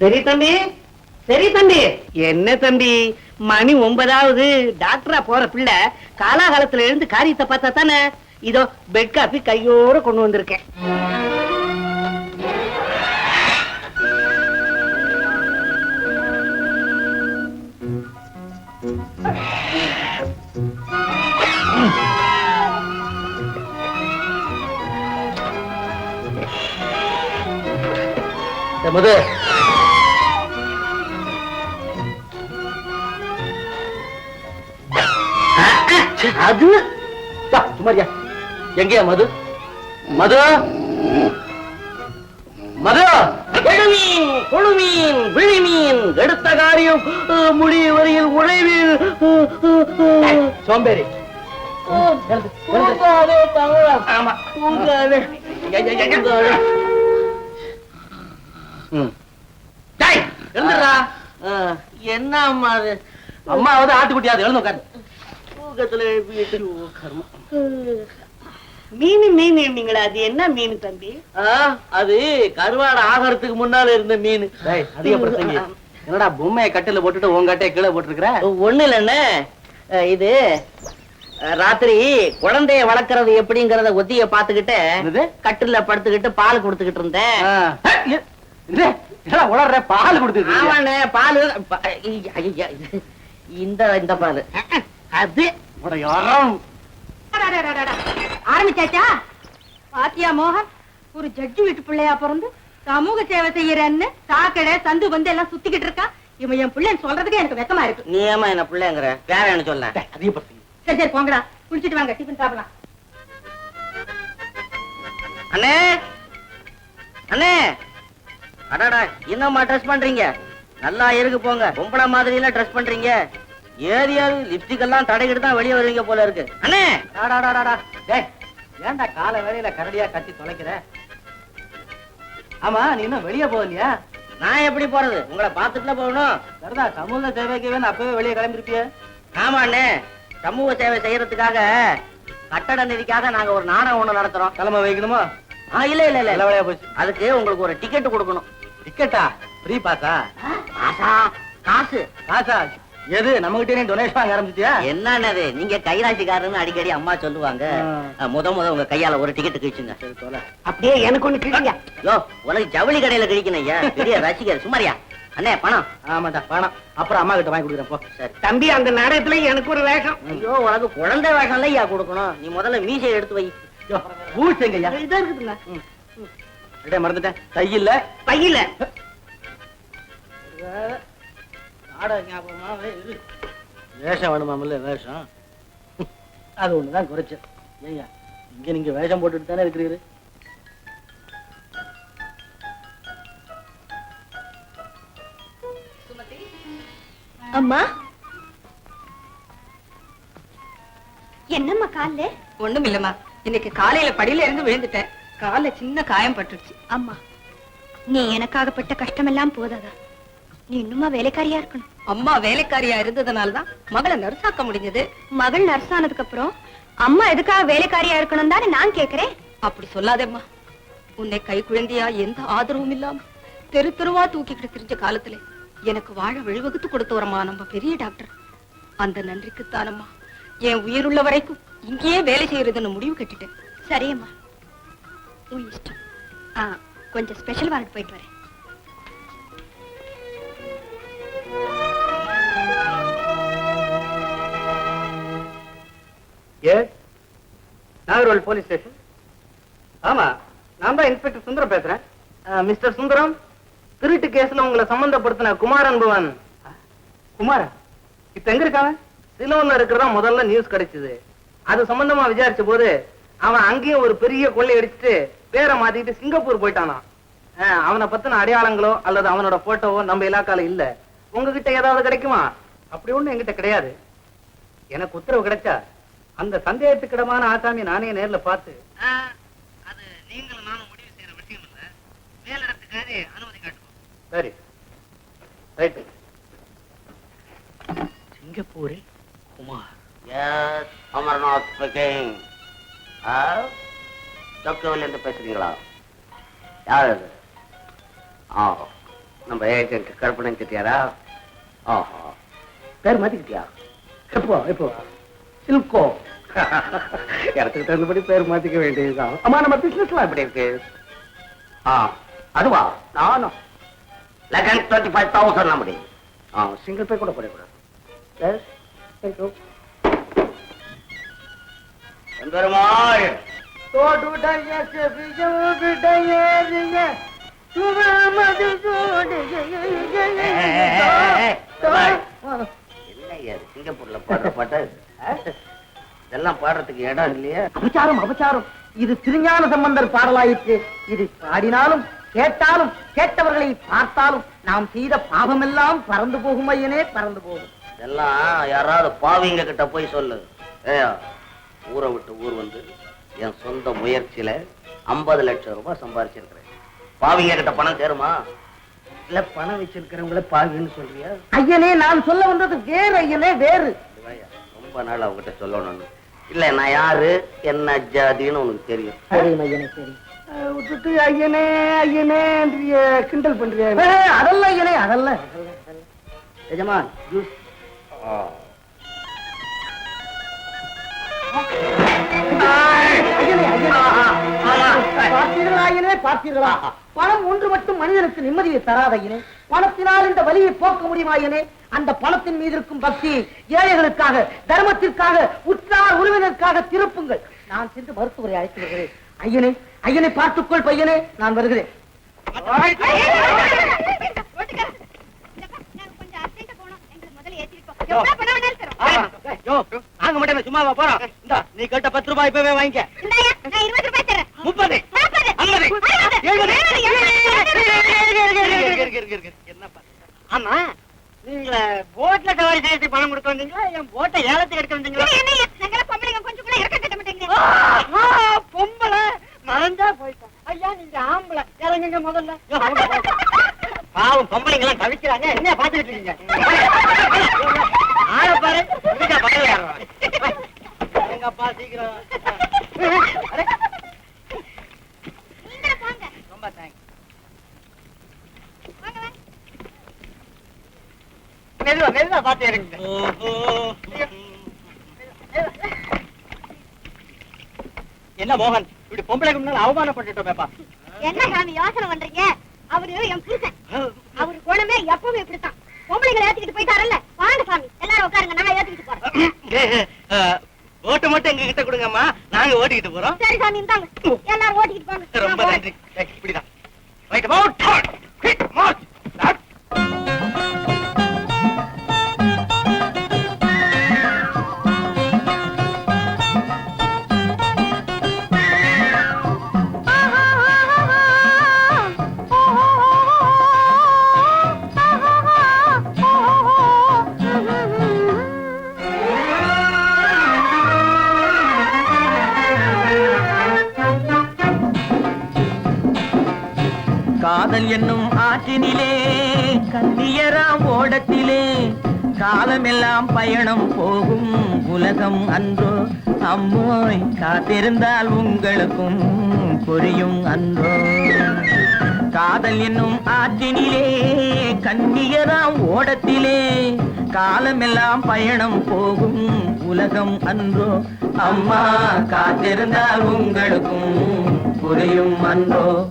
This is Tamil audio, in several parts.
சரி தம்பி சரி தம்பி. என்ன தம்பி? மணி ஒன்பதாவது. டாக்டரா போற பிள்ளை காலாகாலத்துல இருந்து காரியத்தை பார்த்தா தானே? இதோ பெட் காபி கையோட கொண்டு வந்திருக்கேன். முது. அது? வா, சும்மாரியா எங்கேயா மது? மது? மது? எழுமீன் கொழுமீன் விழிமீன் எடுத்த காரியம் முடிய வரையில் உழைவில். சோம்பேறி. என்ன அம்மா அது அம்மாவது ஆட்டுக்குட்டியாது எழுந்து உட்காரு. கர்மம். மீன் மீன் நீங்களா அது என்ன மீன் தம்பி? அது கருவாடு ஆகிறதுக்கு முன்னால இருந்த மீன். அதிக பிரசங்கி. என்னடா பொம்மையை கட்டில போட்டுட்டு உன் கட்டைய கீழே போட்டுருக்கிற? ஒண்ணு இல்லண்ணே இது ராத்திரி குழந்தைய வளர்க்கறது எப்படிங்கறத ஒத்திய பாத்துக்கிட்டு கட்டில படுத்துக்கிட்டு பால் கொடுத்துக்கிட்டு இருந்தேன். உளர்ற? பால் கொடுத்து ஆமாண்ணே பால் இந்த இந்த பால். அது ஆரம்பிச்சாச்சா? பாத்தியா மோகன் ஒரு ஜட்ஜி வீட்டு பிள்ளையா பிறந்து சமூக சேவை செய்யறன்னு சாக்கடை சந்து வந்து எல்லாம் சுத்திக்கிட்டு இருக்கான் இவன் என் பிள்ளைன்னு சொல்றதுக்கு எனக்கு வெக்கமா இருக்கு. நீ ஏமா என்ன பிள்ளைங்கிற? வேற என்ன சொல்ல? சரி சரி போங்கடா. குளிச்சிட்டு வாங்க டிஃபன் சாப்பிடலாம். அண்ணே! அண்ணே! அடாடா என்னம்மா ட்ரெஸ் பண்றீங்க? நல்லா இருக்கு போங்க. பொம்பளை மாதிரி எல்லாம் ட்ரெஸ் பண்றீங்க. ஏரியாவு லிப்ஸ்டிக் எல்லாம் தடைக்கிட்டு தான் வெளியே வருவீங்க போல இருக்கு. அண்ணே! ஏன்டா காலை வேலையில கரடியா கட்டி தொலைக்கிற? ஆமா நீ இன்னும் வெளிய போகலையா? நான் எப்படி போறது? உங்களை பார்த்துட்டுல போகணும். சரிதா சமூக சேவைக்கு அப்பவே வெளியே கிளம்பிருப்பிய. ஆமா அண்ணே. சமூக சேவை செய்யறதுக்காக கட்டட நிதிக்காக நாங்க ஒரு நாடகம் ஒண்ணு நடத்துறோம். கிளம்ப வைக்கணுமா? ஆ, இல்ல இல்ல இல்ல. வேலையா போச்சு. அதுக்கு உங்களுக்கு ஒரு டிக்கெட் கொடுக்கணும். டிக்கெட்டா ஃப்ரீ பாஸா ஆசா காசு. காசா? எது? நம்ம கிட்டே டொனேஷன் வாங்க ஆரம்பிச்சிட்டியா? என்னன்னது? நீங்க கைராசிக்காரன்னு அடிக்கடி அம்மா சொல்லுவாங்க. முத முத உங்க கையால ஒரு டிக்கெட் கிழிச்சுங்க. சரி தொலை. அப்படியே எனக்கு ஒண்ணு கிழிங்க யோ உனக்கு ஜவுளி கடையில கிழிக்கணும் ஐயா. பெரிய ரசிகர். சுமாரியா அண்ணே பணம். ஆமாடா வேணாம் அப்புறம் அம்மா கிட்ட வாங்கி கொடுக்குறேன் போ. சரி. தம்பி அந்த நாடகத்துல எனக்கு ஒரு வேஷம். ஐயோ உனக்கு குழந்தை வேஷம்ல ஐயா கொடுக்கணும். நீ முதல்ல மீசை எடுத்து வை. பூச்சைங்கய்யா இதா இருக்குதுங்க மறந்துட்டேன். கையில்ல பையில நாடக ஞாபகமாவே இரு. வேஷம் வேணுமாமில்ல வேஷம்? அது ஒண்ணுதான் குறைச்சு ஐயா இங்க நீங்க வேஷம் போட்டுட்டு தானே இருக்கிறீரு? அம்மா? என்னம்மா கால்ல? ஒண்ணும் இல்லம்மா இன்னைக்கு காலையில படியில இருந்து விழுந்துட்டேன். கால்ல சின்ன காயம் பட்டுடுச்சு அம்மா நீ எனக்காகப்பட்ட கஷ்டமெல்லாம் போதாதா? நீ இன்னுமா வேலைக்காரியா இருக்கணும். அம்மா வேலைக்காரியா இருந்ததுனால தான் மகளை நர்சாக்க முடிஞ்சது. மகள் நர்ஸ் ஆனதுக்கு அப்புறம் அம்மா எதுக்காக வேலைக்காரியா இருக்கணும் தானே நான் கேக்குறேன். அப்படி சொல்லாதேம்மா. உன்னை கை குழந்தையா எந்த ஆதரவும் இல்லாம தெரு தெருவா தூக்கிக்கிட்டு திரிஞ்ச காலத்துல எனக்கு வாழ வழிவகுத்து கொடுத்தவரம்மா நம்ம பெரிய டாக்டர். அந்த நன்றிக்குத்தானம்மா. என் உயிருள்ள வரைக்கும் இங்கேயே வேலை செய்யறதுன்னு முடிவு கட்டிட்டேன். சரியம்மா. உன் இஷ்டம். ஆ கொஞ்சம் ஸ்பெஷல் வாரண்ட் போயிட்டு வரேன். Yes Nagercoil police station. ஆமா நான் தான் இன்ஸ்பெக்டர் சுந்தரம் பேசுறேன். மிஸ்டர் சுந்தரம் திருட்டு கேஸ்ல உங்களை சம்பந்தப்படுத்தின குமார் அன்பவன். குமாரா? இப்ப எங்க இருக்காங்க சிலோன்ல இருக்கிறதா முதல்ல நியூஸ் கிடைச்சது. அது சம்பந்தமா விசாரிச்ச போது அவன் அங்கேயும் ஒரு பெரிய கொள்ளை அடிச்சுட்டு பேரை மாத்திட்டு சிங்கப்பூர் போயிட்டானா அவனை பத்தின அடையாளங்களோ அல்லது அவனோட போட்டோவோ நம்ம இலாக்கால இல்ல. உங்ககிட்ட ஏதாவது கிடைக்குமா? அப்படி ஒண்ணும் என்கிட்ட கிடையாது. எனக்கு உத்தரவு கிடைச்சா அந்த சந்தேகத்துக்கிடமான ஆசாமி நானே நேர்ல பார்த்து அது நீங்களும் நானும் முடிவு செய்யற விஷயம் இல்ல. மேலிடத்துக்காரு அனுமதி காட்டுவோம். சரி. ரைட்டு சிங்கப்பூரில் Kumar. Yes Amarnath speaking doctor இருந்து பேசுறீங்களா? யார் அது? ஆ நம்ம ஏஜென்ட் கற்பனை திட்டியாரா ஆஹா. பேர் மாத்திக்கிட்டியா? எப்போ எப்போ? சில்கோ இடத்துக்கு தகுந்தபடி பேர் மாத்திக்க வேண்டியதுதான் அம்மா நம்ம பிசினஸ்லாம் எப்படி இருக்கு ஆ அதுவா நானும் லெகன் டுவெண்ட்டி ஃபைவ் தௌசண்ட் அப்படி ஆ சிங்கிள் பே கூட போடக்கூடாது எஸ் தேங்க்யூ பெருமாள் தோடுடைய? சிங்கப்பூர்ல பாடுற பாட்டா? இதெல்லாம் பாடுறதுக்கு இடம் இல்லையா. அபச்சாரம் அபச்சாரம். இது திருஞான சம்பந்தர் பாடலாயிற்று. இது பாடினாலும் கேட்டாலும் கேட்டவர்களை பார்த்தாலும் நாம் செய்த பாவமெல்லாம் பறந்து போகும் ஐயனே பறந்து போகும். இதெல்லாம் யாராவது பாவிங்க கிட்ட போய் சொல்லு. ஏயா ஊரை விட்டு ஊர் வந்து என் சொந்த முயற்சியில ஐம்பது லட்சம் ரூபாய் சம்பாரிச்சிருக்கிறேன். பாவிங்க கிட்ட பணம் சேருமா? இல்ல பணம் வச்சிருக்கிறவங்கள பாவின்னு சொல்றியா? ஐயனே நான் சொல்ல வந்தது வேறு ஐயனே வேறு. ரொம்ப நாள் அவங்ககிட்ட சொல்லணும்னு இல்ல நான் யாரு என்ன ஜாதின்னு உனக்கு தெரியும். சரி ஐயனே சரி விட்டுட்டு ஐயனே ஐயனே கிண்டல் பண்றியா. அதல்ல ஐயனே அதல்ல. எஜமான் ஜூஸ் ஐயனே, ஐயனே. பார்த்தீர்களா பணம் ஒன்று மட்டும் மனிதனுக்கு நிம்மதியை தராத ஐயனே பணத்தினால் இந்த வலியை போக்க முடியுமா ஐயனே அந்த பணத்தின் மீது இருக்கும் பக்தி ஏழைகளுக்காக தர்மத்திற்காக உற்றார் உறவினருக்காக திருப்புங்கள் நான் சென்று மருத்துவரை அழைத்து வருகிறேன் ஐயனே ஐயனை பார்த்துக்கொள் பையனே நான் வருகிறேன் நாங்க மட்டும் சும்மாவா போறோம் இந்தா நீ கேட்ட பத்து ரூபாய் இப்பவே வாங்கிக்க முப்பது ஆமா நீங்க போட்ல சவாரி செய்யறதுக்கு பணம் கொடுக்க வந்தீங்களா என் போட்டை ஏலத்துக்கு எடுக்க வந்தீங்களா பொம்பளை மறந்தா போயிட்டேன். ஐயா நீங்க ஆம்பளை. இறங்குங்க முதல்ல. பாவம் பொம்பளைங்க எல்லாம் தவிக்கிறாங்க. என்ன பாத்துக்கிட்டு இருக்கீங்க? ஆள பாரு. எங்கப்பா சீக்கிரம். ரொம்ப தேங்க்ஸ் மெதுவா மெதுவா பாத்து இறங்குங்க. என்ன மோகன்? பொம்பளைக்கு முன்னால அவமானப்பட்டுட்டோமேப்பா என்ன சாமி யோசனை பண்றீங்க? அவரு என் புருஷன். அவரு குணமே எப்பவுமே இப்படித்தான். பொம்பளைங்களை ஏத்திக்கிட்டு போயிட்டாரல்ல? வாங்க சாமி எல்லாரும் உட்காருங்க நான் ஏத்திக்கிட்டு போறேன். ஓட்டு மட்டும் எங்க கிட்ட கொடுங்கம்மா. நாங்க ஓட்டிக்கிட்டு போறோம். சரி சாமி இந்தாங்க. காதல் என்னும் ஆற்றினிலே கண்ணியராம் ஓடத்திலே காலமெல்லாம் பயணம் போகும் உலகம் அன்றோ. அம்மோய் காத்திருந்தால் உங்களுக்கும் புரியும் அன்றோ. காதல் என்னும் ஆற்றினிலே கண்ணியராம் ஓடத்திலே காலமெல்லாம் பயணம் போகும் உலகம் அன்றோ. அம்மா காத்திருந்தால் உங்களுக்கும் புரியும் அன்றோ.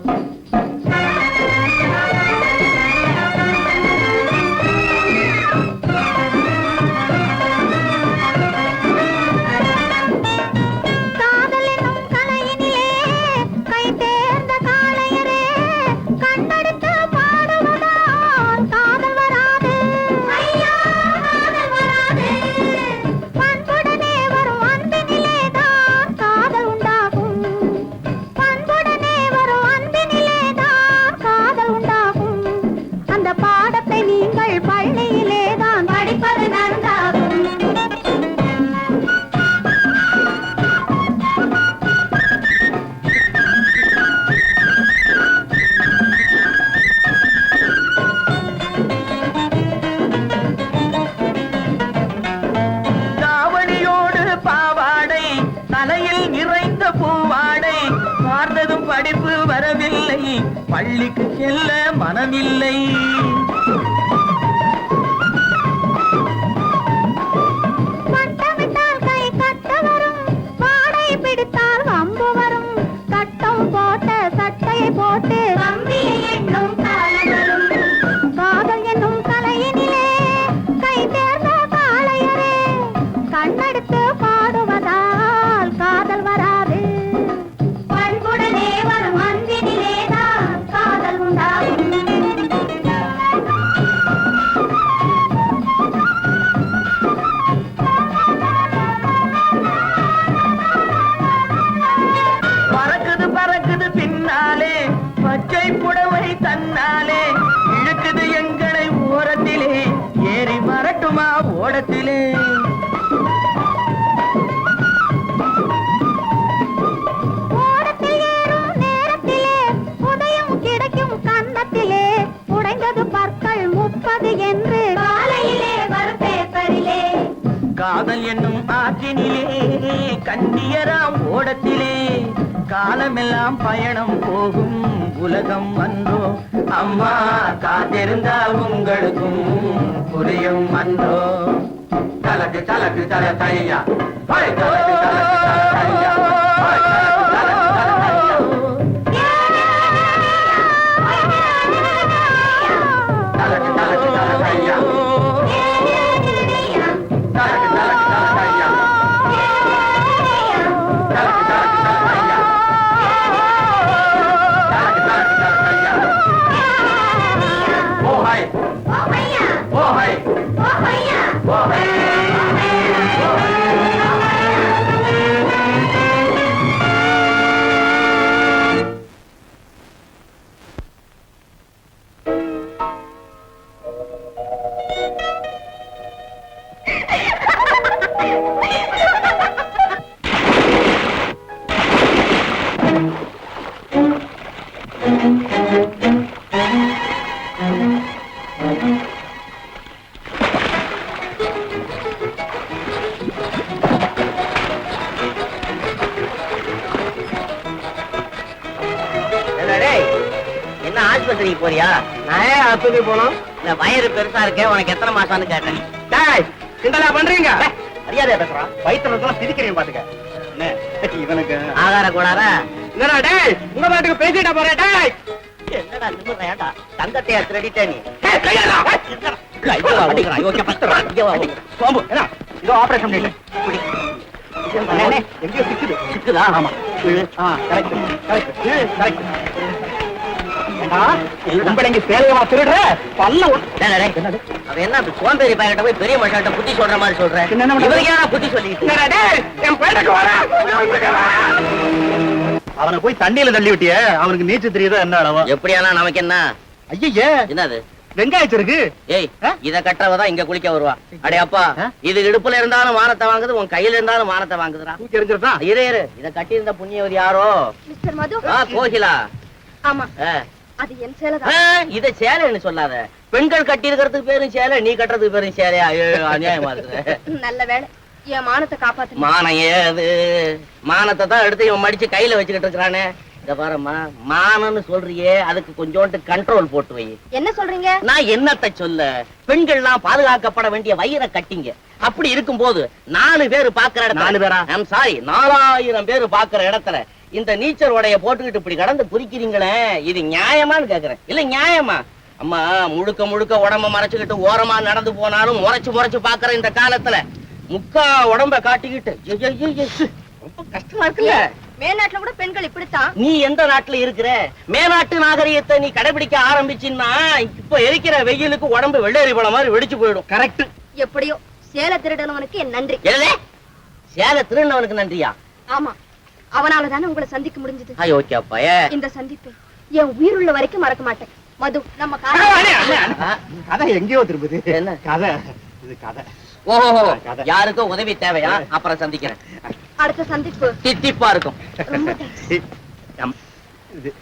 பிடித்தால் அம்பு வரும். சட்டம் போட்ட சட்டையை போட்டு காதல் என்னும் ஆற்றினிலே கண்ணியராம் ஓடத்திலே. காலமெல்லாம் பயணம் போகும் உலகம் வந்தோ அம்மா காத்திருந்தால் உங்களுக்கும் புரியும் வந்தோ தலக்கு தலக்கு தல தையா. தலக்கு தலக்கு தல தையா. சோம்பு என்ன இதோ ஆபரேஷன். அண்ணே, எங்கேயோ சிக்குது. சிக்குதா? ஆமா. கரெக்ட் கரெக்ட் கரெக்ட் பெரிய புத்தி சொல்ற மாதிரி சொல்ற? என்ன பண்ண- இவனுக்கு ஏன் புத்தி அவனை போய் தண்ணியில தள்ளி விட்டிய. அவனுக்கு நீச்சல் தெரியுதா? என்ன அளவா? எப்படியானா நமக்கு என்ன? ஐயே என்னது? வெங்காயச்சிருக்கு ஏய்? இத கட்டுறவதான் இங்க குளிக்க வருவா. அடே அப்பா? இது இடுப்புல இருந்தாலும் மானத்தை வாங்குது உன் கையில இருந்தாலும் மானத்தை வாங்குதுடா. தூக்கி எறிஞ்சிருந்தா? இரு இரு இத கட்டியிருந்த புண்ணியவதி யாரோ? மிஸ்டர் மது. ஆ கோகிலா. ஆமா. அது என் சேலை ஆ, இத சேலைன்னு சொல்லாத. பெண்கள் கட்டி இருக்கிறதுக்கு பேரும் சேலை நீ கட்டுறதுக்கு பேரும் சேலையா? அநியாயமா இருக்குது நல்ல வேலை. என் மானத்தை காப்பாத்து மானம் ஏது? மானத்தை தான் எடுத்து இவன் மடிச்சு கையில வச்சுக்கிட்டு இருக்கிறானே. இத பாரும்மா மானம்னு சொல்றியே அதுக்கு கொஞ்சோண்டு கண்ட்ரோல் போட்டு வை. என்ன சொல்றீங்க? நான் என்னத்தை சொல்ல? பெண்கள்லாம் பாதுகாக்கப்பட வேண்டிய வயிறை கட்டிங்க. அப்படி இருக்கும்போது நாலு பேர் பாக்குற இடத்துல நாலு பேரா? ஐம் சாரி நாலாயிரம் பேர் பாக்குற இடத்துல இந்த நீச்சல் உடைய போட்டுக்கிட்டு இப்படி கடந்து குதிக்கிறீங்களே இது நியாயமான்னு கேக்குறேன். இல்ல நியாயமா? அம்மா முழுக்க முழுக்க உடம்ப மறைச்சுக்கிட்டு ஓரமா நடந்து போனாலும் முறைச்சு முறைச்சு பாக்குற இந்த காலத்துல முக்கா உடம்ப காட்டிக்கிட்டு ரொம்ப கஷ்டமா இருக்குல்ல? மேல்நாட்டுல கூட பெண்கள் இப்படித்தான். நீ எந்த நாட்டுல இருக்கிற? மேநாட்டு நாகரிகத்தை நீ கடைபிடிக்க ஆரம்பிச்சின்னா இப்ப எரிக்கிற வெயிலுக்கு உடம்பு வெள்ளேறி போன மாதிரி வெடிச்சு போயிடும். கரெக்ட் எப்படியோ சேலை திருடனவனுக்கு என் நன்றி. சேலை திருநவனுக்கு நன்றியா? ஆமா. அவனால தானே உங்களை சந்திக்க முடிஞ்சது. ஐயோ ஓகே அப்பா ஏ. இந்த சந்திப்பை என் உயிருள்ள வரைக்கும் மறக்க மாட்டேன். மது நம்ம. கதை எங்கேயோ திரும்புது. என்ன? கதை. இது கதை. ஓஹோ. யாருக்கும் உதவி தேவையா? அப்புறம் சந்திக்கிறேன். அடுத்த சந்திப்பு. தித்திப்பா இருக்கும். ரொம்ப thanks. அம், இது.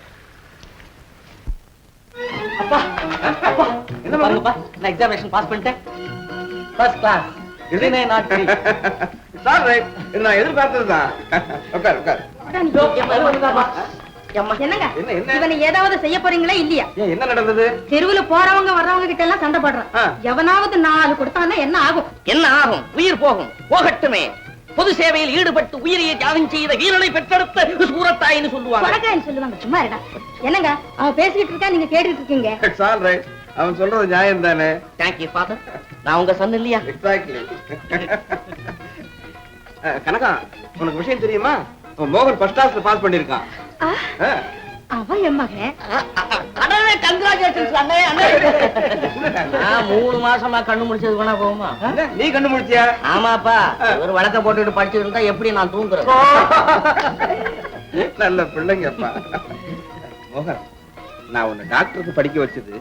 என்ன பாருங்கப்பா. நான் எக்ஸாமினேஷன் பாஸ் பண்ணிட்டேன். ஃபர்ஸ்ட் கிளாஸ் இதுனே நாட் சார் உட்கார் உட்கார். என்னங்க? என்ன என்ன? இவனை ஏதாவது செய்ய போறீங்களா இல்லையா? என்ன நடந்தது? தெருவுல போறவங்க வர்றவங்க கிட்ட எல்லாம் சண்டை போடுறான். எவனாவது நாலு கொடுத்தான்னா என்ன ஆகும்? என்ன ஆகும்? உயிர் போகும். போகட்டுமே. பொது சேவையில் ஈடுபட்டு உயிரையை தியாகம் செய்த வீரனை பெற்றெடுத்த சூரத்தாயின்னு சொல்லுவாங்க. சொல்லுவாங்க. சும்மா இருடா. என்னங்க? அவன் பேசிக்கிட்டு இருக்கா? நீங்க கேட்டுட்டு இருக்கீங்க. அவன் சொல்றது நியாயம் தானே? தேங்க்யூ ஃபாதர் நான் உங்க சன் இல்லையா? எக்ஸாக்ட்லி கனகா உனக்கு விஷயம் தெரியுமா? மோகன் ஃபர்ஸ்ட் கிளாஸ்ல பாஸ் பண்ணிருக்கான். அவன் என் மகன். அண்ணே கங்க்ராச்சுலேஷன்ஸ் அண்ணே அண்ணே. நான் மூணு மாசமா கண்ணு முடிச்சது வேணா போகுமா நீ கண்டுபிடிச்சியா ஆமாப்பா ஒரு வழக்க போட்டுட்டு படிச்சுட்டு இருந்தா எப்படி நான் தூங்குறேன் நல்ல பிள்ளைங்கப்பா. மோகன் நான் உன்னை டாக்டருக்கு படிக்க வச்சது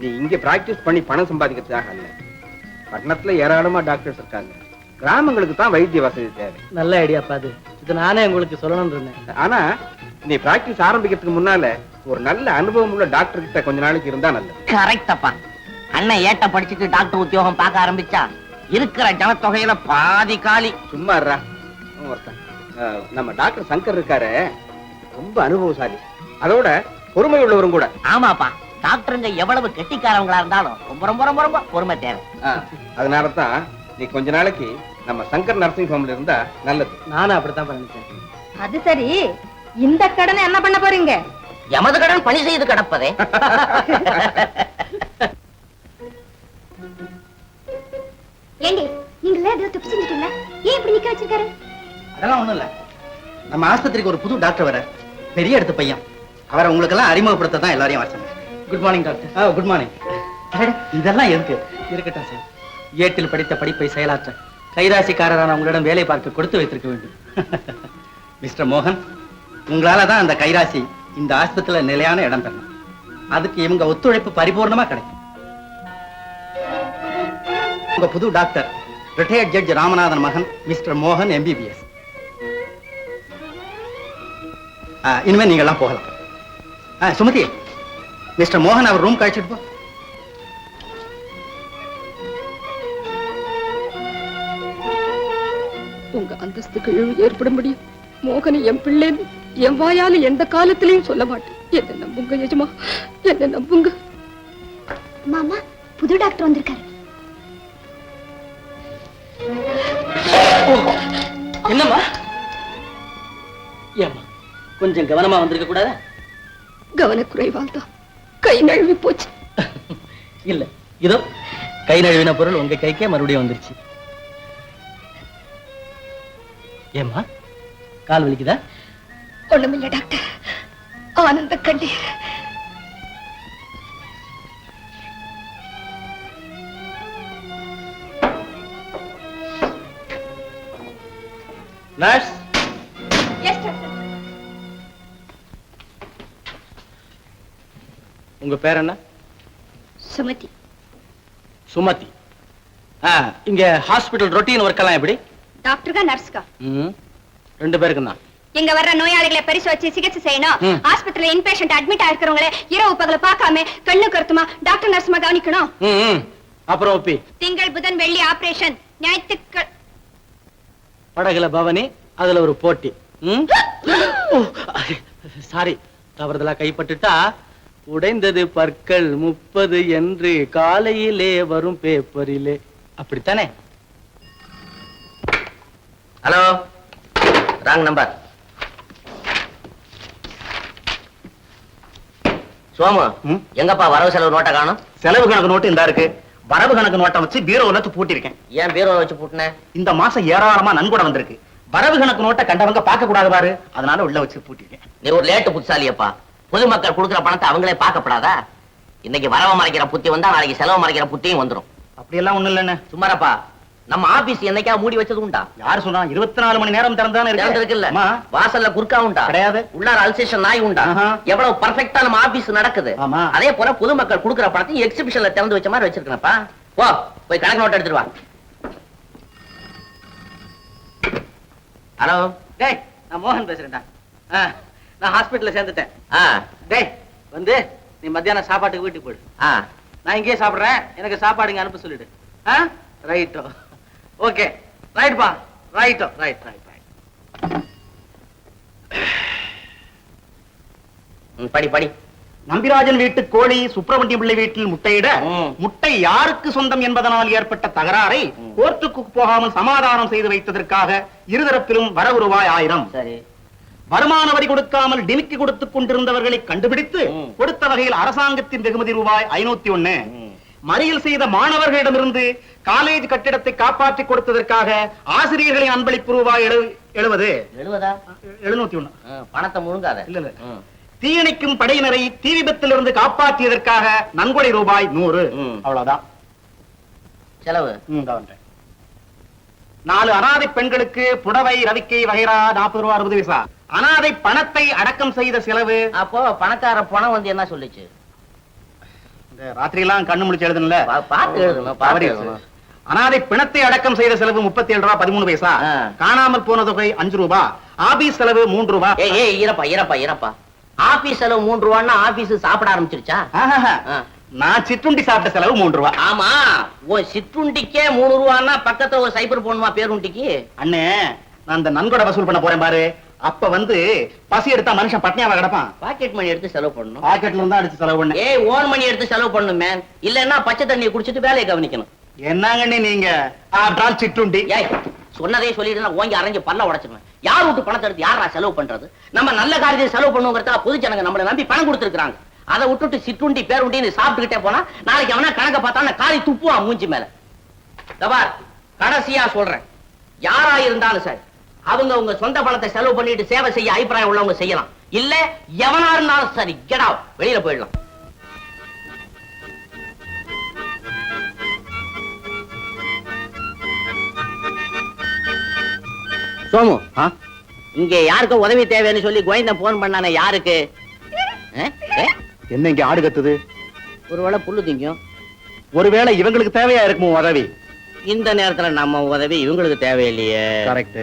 நீ இங்க பிராக்டிஸ் பண்ணி பணம் சம்பாதிக்கிறதுக்காக அல்ல. பட்டணத்துல ஏராளமா டாக்டர்ஸ் இருக்காங்க. கிராமங்களுக்கு தான் வைத்திய வசதி தேவை. நல்ல ஐடியாப்பா அது. இது நானே உங்களுக்கு சொல்லணும்னு இருந்தேன். ஆனா நீ பிராக்டிஸ் ஆரம்பிக்கிறதுக்கு முன்னால ஒரு நல்ல அனுபவம் உள்ள டாக்டர் கிட்ட கொஞ்ச நாளைக்கு இருந்தா நல்லது. கரெக்டப்பா அண்ணன் ஏட்ட படிச்சுட்டு டாக்டர் உத்தியோகம் பார்க்க ஆரம்பிச்சா இருக்கிற ஜனத்தொகையில பாதி காலி. சும்மா இருடா. ஒருத்தன். அஹ், நம்ம டாக்டர் சங்கர் இருக்காரு. ரொம்ப அனுபவசாலி. அதோட பொறுமை உள்ளவரும் கூட. ஆமாப்பா. டாக்டருங்க எவ்வளவு கெட்டிக்காரவங்களா இருந்தாலும் ரொம்ப ரொம்ப ரொம்ப ரொம்ப பொறுமை தேவை. அதனால தான் நீ கொஞ்ச நாளைக்கு நம்ம சங்கர் நர்சிங் ஹோம்ல இருந்தா நல்லது. நானும் அப்படித்தான் பண்ணிட்டேன். அது சரி. இந்த கடனை என்ன பண்ண போறீங்க? எமது கடன் பணி செய்து கிடப்பதே. ஏண்டி நீங்களே ஏதோ தப்பு செஞ்சுட்டீங்களா ஏன் இப்படி நிக்க வச்சிருக்காரு? அதெல்லாம் ஒண்ணும் இல்ல. நம்ம ஆஸ்பத்திரிக்கு ஒரு புது டாக்டர் வர பெரிய இடத்து பையன். அவரை உங்களுக்கு எல்லாம் அறிமுகப்படுத்த தான் எல்லாரையும் வர good morning doctor good morning இதெல்லாம் எதுக்கு? இருக்கட்டும் சார் ஏட்டில் படித்த படிப்பை செயலாற்ற. கைராசிக்காரரான உங்களிடம் வேலை பார்க்க கொடுத்து வைத்திருக்க வேண்டும். மிஸ்டர் மோகன் உங்களால தான் அந்த கைராசி இந்த ஆஸ்பத்திரியில் நிலையான இடம் பெறணும் அதுக்கு இவங்க ஒத்துழைப்பு பரிபூர்ணமா கிடைக்கும். உங்க புது டாக்டர் ரிட்டையர்ட் ஜட்ஜ் ராமநாதன் மகன் மிஸ்டர் மோகன் எம்பிபிஎஸ் இனிமே நீங்க எல்லாம் போகலாம் சுமதி மிஸ்டர் மோகன் அவர் ரூம் கழிச்சிட்டு போ. உங்க அந்தஸ்துக்கு இழிவு ஏற்படும்படி மோகனை என் பிள்ளைன்னு என் வாயால எந்த காலத்திலையும் சொல்ல மாட்டேன். என்ன நம்புங்க எஜமா என்ன நம்புங்க. மாமா புது டாக்டர் வந்திருக்காரு. என்னம்மா? ஏம்மா கொஞ்சம் கவனமா வந்திருக்க கூடாதா? கவனக்குறைவால் தான் கை நழுவி போச்சு. இல்ல இதோ கை நழுவின பொருள் உங்க கைக்கே மறுபடியும் வந்துருச்சு. ஏம்மா? கால் வலிக்குதா? ஒண்ணுமில்ல டாக்டர். ஆனந்த கண்ணீர். நர்ஸ் உங்க பேர் என்ன? சுமதி. சுமதி. இங்க ஹாஸ்பிடல் ரொட்டீன் ஒர்க் எல்லாம் எப்படி? டாக்டருக்கா நர்ஸ்க்கா? ரெண்டு பேருக்கு தான். இங்க வர்ற நோயாளிகளை பரிசோதிச்சு சிகிச்சை செய்யணும். ஆஸ்பத்திரியில இன்பேஷண்ட் அட்மிட் ஆயிருக்கிறவங்களே இரவு பகல பார்க்காம கண்ணு கருத்துமா டாக்டர் நர்ஸ்மா கவனிக்கணும். அப்புறம் ஒப்பி. திங்கள் புதன் வெள்ளி ஆபரேஷன் ஞாயிற்றுக்கிழமை படகுல பவனி அதுல ஒரு போட்டி. சாரி தவறுதலா கைப்பட்டுட்டா உடைந்தது பற்கள் முப்பது என்று காலையிலே வரும் பேப்பரிலே அப்படித்தானே? Hello wrong number Somu? எங்கப்பா வரவு செலவு நோட்டை காணும்? செலவு கணக்கு நோட்டு இந்த இருக்கு. வரவு கணக்கு நோட்டை வச்சு பீரோல பூட்டிருக்கேன். ஏன் பீரோ வச்சு பூட்டின? இந்த மாசம் ஏராளமா நன்கொடை வந்திருக்கு. வரவு கணக்கு நோட்டை கண்டவங்க பார்க்க கூடாது பாரு. அதனால உள்ள வச்சு பூட்டிருக்கேன். நீ ஒரு லேட்டு புத்திசாலியப்பா. பொதுமக்கள் கொடுக்குற பணத்தை அவங்களே பார்க்கப்படாதா? இன்னைக்கு வரவு மறைக்கிற புத்தி வந்தா நாளைக்கு செலவு மறைக்கிற புத்தியும் வந்துரும். அப்படியெல்லாம் ஒண்ணு இல்லைன்னு சும்மாரப்பா. நம்ம ஆபீஸ் என்னைக்கா மூடி வச்சது உண்டா? யார் சொன்னா? இருபத்தி நாலு மணி நேரம் திறந்தானே இருக்குல்ல வாசல்ல குறுக்கா உண்டா? கிடையாது. உள்ளார அல்சேஷன் நாய் உண்டா. எவ்வளவு பர்ஃபெக்ட்டா நம்ம ஆபீஸ் நடக்குது. அதே போல பொதுமக்கள் கொடுக்குற பணத்தையும் எக்ஸிபிஷன்ல திறந்து வச்ச மாதிரி வச்சிருக்கேன்ப்பா. போ போய் கணக்கு நோட் எடுத்துட்டு வா. ஹலோ? டேய் நான் மோகன் பேசுறேன்டா. நான் ஹாஸ்பிடல்ல சேர்ந்துட்டேன். டேய் வந்து நீ மத்தியானம் சாப்பாட்டுக்கு வீட்டுக்கு போயிடு. நான் இங்கேயே சாப்பிடுறேன். எனக்கு சாப்பாடு இங்க அனுப்ப சொல்லிடு. ஆ? ரைட்டோ. ஓகே ரைட்பா ரைட்டோ ரைட் ரைட் ரைட் படி படி. நம்பிராஜன் வீட்டு கோழி சுப்பிரமணியம் பிள்ளை வீட்டில் முட்டையிட. முட்டை யாருக்கு சொந்தம் என்பதனால் ஏற்பட்ட தகராறை கோர்ட்டுக்கு போகாமல் சமாதானம் செய்து வைத்ததற்காக இருதரப்பிலும் வரவு ரூபாய் ஆயிரம். சரி. வருமான வரி கொடுக்காமல் டிமிக்கி கொடுத்துக் கொண்டிருந்தவர்களை கண்டுபிடித்து. கொடுத்த வகையில் அரசாங்கத்தின் வெகுமதி ரூபாய் ஐநூத்தி ம். மறியல் செய்த மாணவர்களிடமிருந்து காலேஜ் கட்டிடத்தை காப்பாற்றி கொடுத்ததற்காக ஆசிரியர்களின் அன்பளிப்பு ரூபாய் எழு- எழுபது எழுநூத்தி ஒண்ணு. பணத்தை முழுங்காத. இல்ல, இல்ல. ம். தீயணைக்கும் படையினரை தீ விபத்திலிருந்து காப்பாற்றியதற்காக நன்கொடை ரூபாய் நூறு. அவ்வளவுதான். செலவு. நாலு அனாதை பெண்களுக்கு புடவை ரவிக்கை வகைரா நாற்பது ரூபா அறுபது பைசா. அனாதை பணத்தை அடக்கம் செய்த செலவு. அப்போ பணக்கார பணம் வந்து என்ன சொல்லுச்சு? இந்த ராத்திரி எல்லாம் கண்ணு முடிச்சு எழுதணும்ல பார்த்து எழுதணும் அனாதை பிணத்தை அடக்கம் செய்த செலவு முப்பத்தி ஏழு ரூபா பதிமூணு பைசா. காணாமல் போன தொகை அஞ்சு ரூபா. ஆபீஸ் செலவு மூன்று ரூபா. ஏய் ஏய் இறப்பா இறப்பா இறப்பா ஆபீஸ் செலவு மூன்று ரூபான்னா ஆபீஸ் சாப்பிட ஆரம்பிச்சிருச்சா. நான் சிற்றுண்டி சாப்பிட்ட செலவு மூன்று ரூபா. ஆமா. ஒரு சிற்றுண்டிக்கே மூணு ரூபான்னா பக்கத்துல ஒரு சைபர் போடணுமா பேருண்டிக்கு? அண்ணே நான் அந்த நன்கொடை வசூல் பண்ண போறேன் பாரு. அப்ப வந்து பசி எடுத்தா மனுஷன் பட்னியாவா கிடப்பான்? பாக்கெட் மணி எடுத்து செலவு பண்ணணும். பாக்கெட்ல இருந்தா அடிச்சு செலவு பண்ணேன். ஏய் ஓன் மணி எடுத்து செலவு பண்ணணும் மேன் இல்லன்னா பச்சை தண்ணியை குடிச்சிட்டு வேலையை கவனிக்கணும். என்னங்கண்ணே நீங்க? ஆற்றால் சிற்றுண்டி. ஏய் சொன்னதே சொல்லிட்டு ஓங்கி அரைஞ்சு பல்ல உடைச்சிருவேன். யார் விட்டு பணத்தை எடுத்து யாரா செலவு பண்றது? நம்ம நல்ல காரியத்தை செலவு பண்ணுங்கிறதா பொது ஜனங்க நம்மளை நம்பி பணம் கொடுத்துருக்காங்க அதை விட்டுட்டு சிற்றுண்டி பேருண்டி சாப்பிட்டுக்கிட்டே போனா நாளைக்கு அவனா கணக்க பார்த்தா காரி துப்புவான் மூஞ்சி மேல. தபார் கடைசியா சொல்றேன். யாரா இருந்தாலும் சரி அவங்க உங்க சொந்த பணத்தை செலவு பண்ணிட்டு சேவை செய்ய அபிப்பிராயம் உள்ளவங்க செய்யலாம். இல்ல எவனா இருந்தாலும் சரி கெடா வெளியில போயிடலாம். சோமு? இங்க யாருக்கோ உதவி தேவைன்னு சொல்லி கோவிந்தன் போன் பண்ணானே யாருக்கு? என்ன இங்க ஆடு கத்துது? ஒருவேளை புல்லு திங்கும். ஒருவேளை இவங்களுக்கு தேவையா இருக்குமோ உதவி? இந்த நேரத்துல நம்ம உதவி இவங்களுக்கு தேவையில்லையே. கரெக்ட்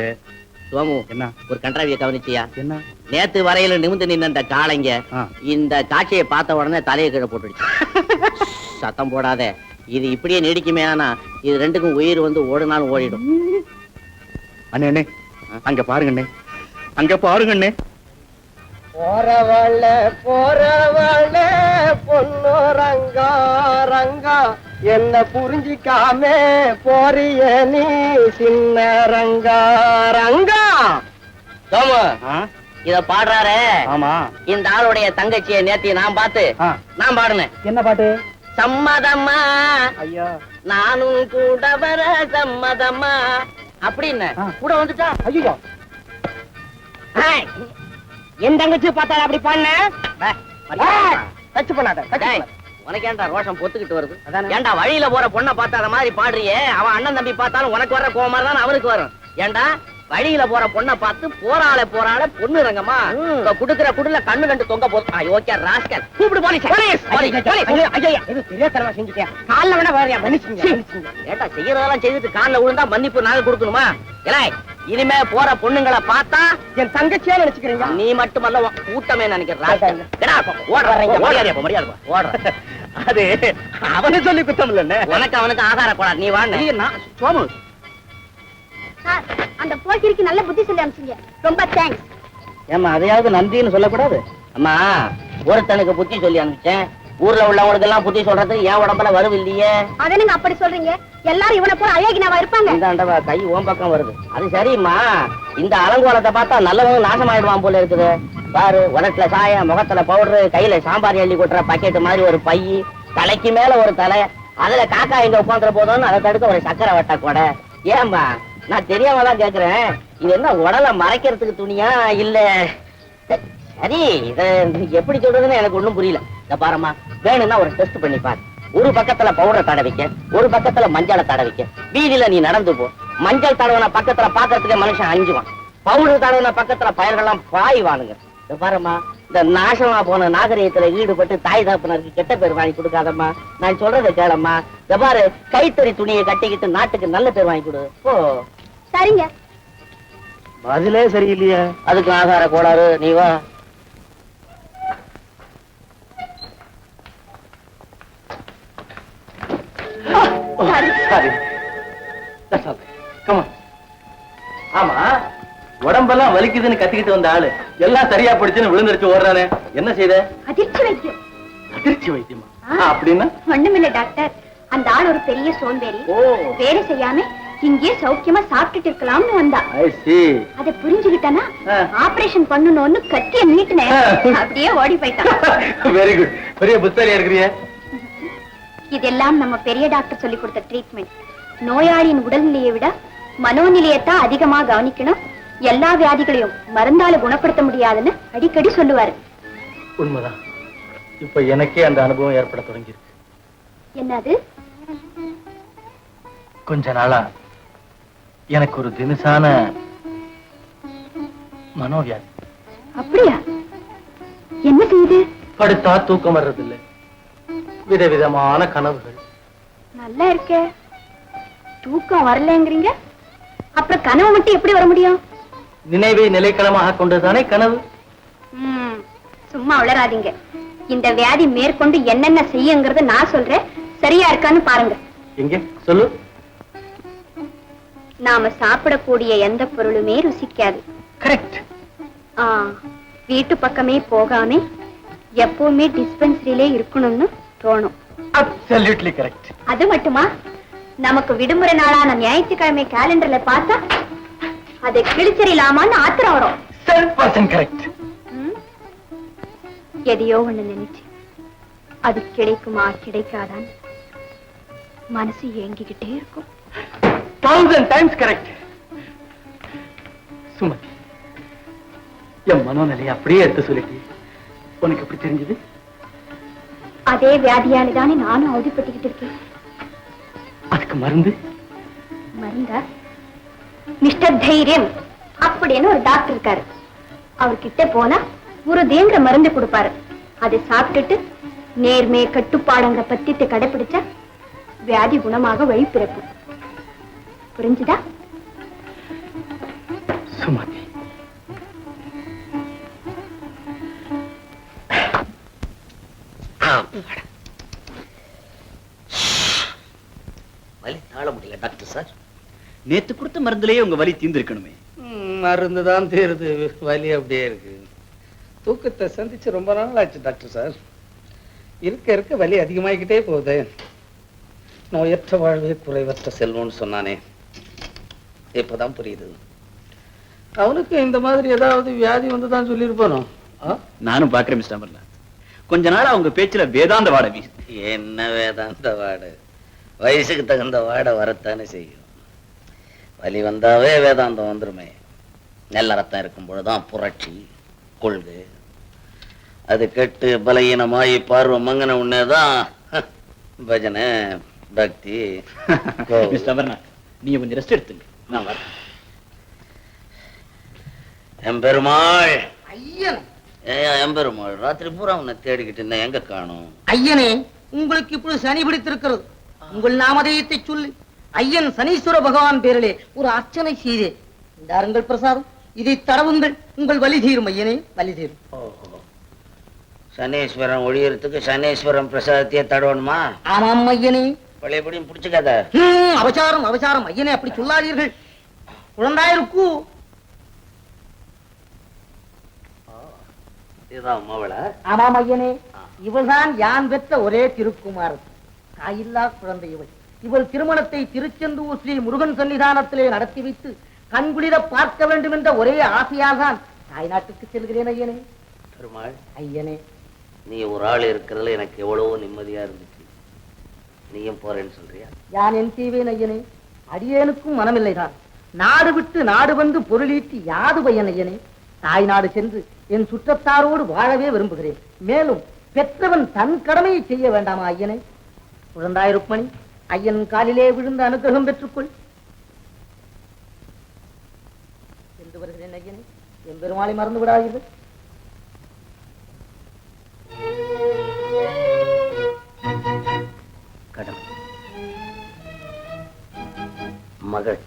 சோமு என்ன? ஒரு கன்றாவிய கவனிச்சியா? என்ன? நேத்து வரையில நிமிந்து நின்ன காளைங்க. இந்த காட்சியை பார்த்த உடனே தலையை கீழே போட்டுடுச்சு. சத்தம் போடாத. இது இப்படியே நீடிக்குமே ஆனா இது ரெண்டுக்கும் உயிர் வந்து ஓடுனாலும் ஓடிடும். அண்ணே அங்க பாருங்க அண்ணே. அங்க பாருங்க அண்ணே. போறவள போறவள பொண்ணு ரங்கா ரங்கா. என்ன புரிஞ்சிக்காம போறிய நீ சின்ன ரங்கா. ரங்கா சோமு? இத பாடுறாரே. ஆமா. இந்த ஆளுடைய தங்கச்சியை நேத்தி நான் பார்த்து ஆ. நான் பாடுனேன். என்ன பாட்டு? சம்மதம்மா. ஐயா. நானும் கூட வர சம்மதம்மா. அப்படின்னு. கூட வந்துட்டா? ஐயோ. என் தங்கச்சி பார்த்தா அப்படி பண்ண டச் பண்ணாத. உனக்கு ஏன்டா ரோஷம் பொத்துக்கிட்டு வருது. ஏன்டா வழியில போற பொண்ணை பார்த்து அத மாதிரி பாடுறியே? அவன் அண்ணன் தம்பி பார்த்தாலும் உனக்கு வர கோவமா தான் அவனுக்கு வரும். ஏன்டா வழியில போற பொண்ணை பார்த்து போறாளே போறாளே பொண்ணு ரங்கம்மா. இப்ப குடுக்கிற குடுல கண்ணு ரெண்டு தொங்க போதும் ஓகே ராஸ்கல். கூப்பிடு போலீஸ் கால்ல வேணா வேறையா மன்னிச்சுங்க. ஏட்டா செய்யறதெல்லாம் செய்துட்டு கால்ல விழுந்தா மன்னிப்பு நாங்க கொடுக்கணுமா? ஏலே இனிமே போற பொண்ணுங்களை பார்த்தா என் தங்கச்சியா நினைச்சுக்கிறீங்க? நீ மட்டுமல்ல கூட்டமே நினைக்கிறேன். ஓடுற. அது அவனை சொல்லி குத்தம் இல்ல உனக்கு அவனுக்கு ஆகார கோளாறு. நீ வாண்ண சோமு. சார் அந்த போக்கிரிக்கு நல்ல புத்தி சொல்லி அனுப்பிச்சீங்க ரொம்ப தேங்க்ஸ் ஏமா அதையாவது நன்றின்னு சொல்லக்கூடாது? அம்மா ஒருத்தனுக்கு புத்தி சொல்லி அனுப்பிச்சேன். ஊர்ல உள்ளவங்களுக்கு எல்லாம் புத்தி சொல்றது என் உடம்புல வரும் இல்லையே. அதை நீங்க அப்படி சொல்றீங்க? எல்லாரும் இவனை போல அழகினாவா இருப்பாங்க? இந்த ஆண்டவா கை ஓம் பக்கம் வருது. அது சரிம்மா. இந்த அலங்கோலத்தை பார்த்தா நல்லவங்க நாசமாயிடுவான் போல இருக்குது. பாரு உடட்டுல சாயம் முகத்துல பவுடர் கையில சாம்பார் எள்ளி கொட்டுற பக்கெட் மாதிரி ஒரு பை தலைக்கு மேல ஒரு தலை அதுல காக்கா எங்க உட்காந்துற போதும்னு அதை தடுக்க ஒரு சக்கரை வட்ட கொடை. ஏம்பா நான் தெரியாம தான் கேக்குறேன். இது என்ன உடலை மறைக்கிறதுக்கு துணியா இல்ல? சரி இத எப்படி சொல்றதுன்னு எனக்கு ஒண்ணும் புரியல. இந்த பாரும்மா வேணும்னா ஒரு டெஸ்ட் பண்ணி பாரு. ஒரு பக்கத்துல பவுடர் தடவிக்க ஒரு பக்கத்துல மஞ்சளை தடவிக்க வீதியில நீ நடந்து போ. மஞ்சள் தடவின பக்கத்துல பாக்கிறதுக்கு மனுஷன் அஞ்சுவான். பவுடர் தடவின பக்கத்துல பயர்கள்லாம் பாய்வானுங்க. இந்த பாரும்மா இந்த நாசமா போன நாகரிகத்துல ஈடுபட்டு தாய் தகப்பனருக்கு கெட்ட பேர் வாங்கி கொடுக்காதம்மா. நான் சொல்றதை கேளம்மா. இந்த பாரு கைத்தறி துணியை கட்டிக்கிட்டு நாட்டுக்கு நல்ல பேர் வாங்கி கொடு. ஓ சரிங்க. பதிலே சரியில்லையே. அதுக்கு ஆகார கோளாறு நீ வா. சரி கமா ஆமா உடம்பெல்லாம் வலிக்குதுன்னு கத்திக்கிட்டு வந்த ஆளு எல்லாம் சரியா போயிடுச்சுன்னு விழுந்துருச்சு ஓடுறானே. என்ன செய்த? அதிர்ச்சி வைக்கும் அதிர்ச்சி வைத்தியமா. அப்படின்னா? ஒண்ணுமில்ல டாக்டர். அந்த ஆள் ஒரு பெரிய சோம்பேறி. வேலை செய்யாம இங்கே சௌக்கியமா சாப்பிட்டுட்டு இருக்கலாம்னு வந்தா. அத புரிஞ்சுக்கிட்டானா. ஆபரேஷன் பண்ணணும்னு கத்திய நீட்டினேன். ஆ. அப்படியே ஓடி போயிட்டான். வெரி குட் பெரிய புத்தாலியா இருக்கிறிய இதெல்லாம் நம்ம பெரிய டாக்டர் சொல்லி கொடுத்த ட்ரீட்மெண்ட் நோயாளியின் உடல்நிலையை விட மனோநிலையத்தான் அதிகமா கவனிக்கணும். எல்லா வியாதிகளையும் மருந்தால குணப்படுத்த முடியாதுன்னு அடிக்கடி சொல்லுவாரு. உண்மைதான். இப்ப எனக்கே அந்த அனுபவம் ஏற்பட தொடங்கியிருக்கு. என்னது? கொஞ்ச நாளா எனக்கு ஒரு தினசான மனோவியாதி. அப்படியா? என்ன செய்யுது? படுத்தா தூக்கம் வர்றதில்லை. விதவிதமான கனவுகள். நல்லா இருக்கே தூக்கம் வரலங்கிறீங்க? அப்புறம் கனவு மட்டும் எப்படி வர முடியும்? நினைவை நிலைக்களமாக கொண்டதுதானே கனவு? சும்மா உளராதீங்க இந்த வியாதி மேற்கொண்டு என்னென்ன செய்யுங்கிறத நான் சொல்றேன். சரியா இருக்கான்னு பாருங்க. எங்க? சொல்லு. நாம சாப்பிடக்கூடிய எந்த பொருளுமே ருசிக்காது. கரெக்ட் வீட்டு பக்கமே போகாம எப்பவுமே டிஸ்பென்சரியிலே இருக்கணும்னு தோணும். அப்சல்யூட்லி கரெக்ட் அது மட்டுமா? நமக்கு விடுமுறை நாளான ஞாயிற்றுக்கிழமை கேலண்டர்ல பார்த்தா அதை கிழிச்சறிலாமான்னு ஆத்திரம் வரும். கரெக்ட்? எதையோ ஒண்ணு நினைச்சு அது கிடைக்குமா கிடைக்காதான்னு மனசு ஏங்கிக்கிட்டே இருக்கும். தௌசண்ட் டைம்ஸ் கரெக்ட் சுமதி என் மனோநிலையை அப்படியே எடுத்து சொல்லிட்டு. உனக்கு எப்படி தெரிஞ்சது? அதே வியாதியானதானே நானும் அவதிப்பட்டுக்கிட்டு இருக்கேன். அதுக்கு மருந்து? மருந்தா? மிஸ்டர் தைரியம். அப்படின்னு ஒரு டாக்டர் இருக்காரு. அவர்கிட்ட போனா ஒரு தேங்கிற மருந்து கொடுப்பாரு. அதை சாப்பிட்டுட்டு நேர்மை கட்டுப்பாடுங்கிற பத்தியத்தை கடைபிடிச்சா வியாதி குணமாக வழி பிறக்கும். புரிஞ்சுதா? சுமதி. வலி தாழ முடியல டாக்டர் சார். நேத்து கொடுத்த மருந்துலயே உங்க வலி தீர்ந்திருக்கணுமே. மருந்து தான் தீருது. வலி அப்படியே இருக்கு. தூக்கத்தை சந்திச்சு ரொம்ப நாள் ஆச்சு டாக்டர் சார். இருக்க இருக்க வலி அதிகமாகிக்கிட்டே போகுது. நோயற்ற வாழ்வே குறைவற்ற செல்வம்னு சொன்னானே. இப்பதான் புரியுது. அவனுக்கு இந்த மாதிரி ஏதாவது வியாதி வந்து தான் சொல்லியிருப்பானோ? நானும் பாக்குறேன் மிஸ்டர் அமர்நாத். கொஞ்ச நாளா உங்க பேச்சுல வேதாந்த வாட வீசு என்ன வேதாந்த வாடு? வயசுக்கு தகுந்த வாடை வரத்தானே செய்யும். வலி வந்தாவே வேதாந்தம் வந்துருமே. நல்ல ரத்தம் இருக்கும் பொழுதுதான் புரட்சி கொள்கை. அது கெட்டு பலகீனமாயி பார்வை மங்கன உடனேதான் பஜனை பக்தி நீங்க கொஞ்சம் ரெஸ்ட் எடுத்துங்க. நான் வரேன். எம்பெருமாள்! ஐயன்! ஏயா எம்பெருமாள் ராத்திரி பூரா உன்னை தேடிக்கிட்டு இருந்தேன் எங்க காணும்? ஐயனே உங்களுக்கு இப்பொழுது சனி பிடித்திருக்கிறது. உங்கள் நாமதேயத்தை சொல்லி. ஐயன் சனீஸ்வர பகவான் பேரிலே ஒரு அர்ச்சனை செய்தேன் இந்தாருங்கள் பிரசாதம். இதை தடவுங்கள். உங்கள் வலி தீரும் ஐயனே வலி தீரும். சனீஸ்வரன் ஒழியறதுக்கு சனீஸ்வரன் பிரசாதத்தையே தடவணுமா? ஆமாம் ஐயனே. பழையபடியும் பிடிச்சுக்காத? அபசாரம் அபசாரம் ஐயனே அப்படி சொல்லாதீர்கள். குழந்தாயிருக்கு ஆமாம் ஐயனே இவள்தான் யான் பெற்ற ஒரே திருக்குமாரன். தாயில்லா குழந்தை இவள். இவள் திருமணத்தை திருச்செந்தூர் ஸ்ரீ முருகன் சன்னிதானத்திலே நடத்தி வைத்து கண்குளிர பார்க்க வேண்டும் என்ற ஒரே ஆசையால் தான் தாய்நாட்டுக்கு செல்கிறேன் ஐயனே. பெருமாள் ஐயனே. நீ ஒரு ஆள் இருக்கிறதுல எனக்கு எவ்வளவோ நிம்மதியா இருந்துச்சு. நீயும் போறேன்னு சொல்றியா? யான் என் செய்வேன் ஐயனே? அடியேனுக்கும் மனமில்லைதான். நாடு விட்டு நாடு வந்து பொருளீட்டி யாது பையன் ஐயனே? தாய் நாடு சென்று என் சுற்றத்தாரோடு வாழவே விரும்புகிறேன். மேலும் பெற்றவன் தன் கடமையை செய்ய வேண்டாமா ஐயனை? குழந்தாய் ருக்மணி ஐயன் காலிலே விழுந்து அனுகிரகம் பெற்றுக்கொள். சென்று வருகிறேன் ஐயனை. என் பெருமாளை மறந்து விடாதீர்கள். கடவுள் மகள்.